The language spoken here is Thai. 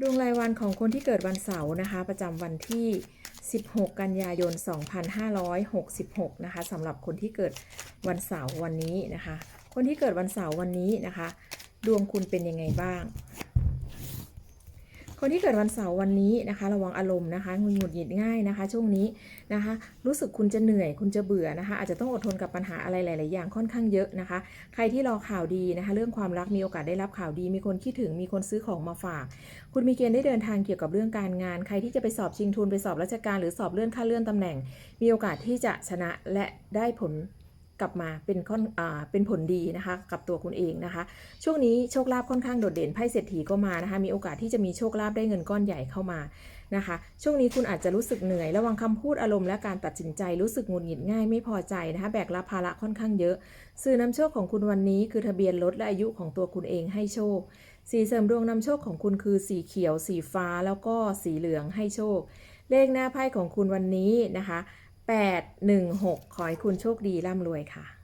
ดวงรายวันของคนที่เกิดวันเสาร์นะคะ ประจำวันที่ 16 กันยายน 2566 นะคะสำหรับคนที่เกิดวันเสาร์วันนี้นะคะ คนที่เกิดวันเสาร์วันนี้นะคะ ดวงคุณเป็นยังไงบ้าง คนที่เกิดวันเสาร์วันนี้นะคะ ระวังอารมณ์นะคะงุนหงุดหงิดง่ายนะคะ ช่วงนี้นะคะ รู้สึกคุณจะเหนื่อยคุณจะเบื่อนะคะ อาจจะต้องอดทนกับปัญหาอะไรหลาย ๆ อย่างค่อนข้างเยอะนะคะ ใครที่รอข่าวดีนะคะ เรื่องความรักมีโอกาสได้รับข่าวดี มีคนคิดถึงมีคนซื้อของมาฝาก คุณมีเกณฑ์ได้เดินทางเกี่ยวกับเรื่องการงาน ใครที่จะไปสอบชิงทุนไปสอบราชการ หรือสอบเลื่อนขั้นเลื่อนตำแหน่ง มีโอกาสที่จะชนะและได้ผล กลับมาเป็นค่อนอ่าเป็นผลดีนะคะกับตัวคุณเองนะคะ ช่วงนี้โชคลาภค่อนข้างโดดเด่นไพ่เศรษฐีก็มานะคะมีโอกาสที่จะมีโชคลาภได้เงินก้อนใหญ่เข้ามานะคะ ช่วงนี้คุณอาจจะรู้สึกเหนื่อย ระวังคำพูดอารมณ์และการตัดสินใจรู้สึกหงุดหงิดง่ายไม่พอใจนะคะแบกรับภาระค่อนข้างเยอะ สื่อนำโชคของคุณวันนี้คือทะเบียนรถและอายุของตัวคุณเองให้โชค สีเสริมดวงนำโชคของคุณคือสีเขียว สีฟ้าแล้วก็สีเหลืองให้โชค เลขหน้าไพ่ของคุณวันนี้นะคะ 816 ขอให้คุณโชคดีร่ำรวยค่ะ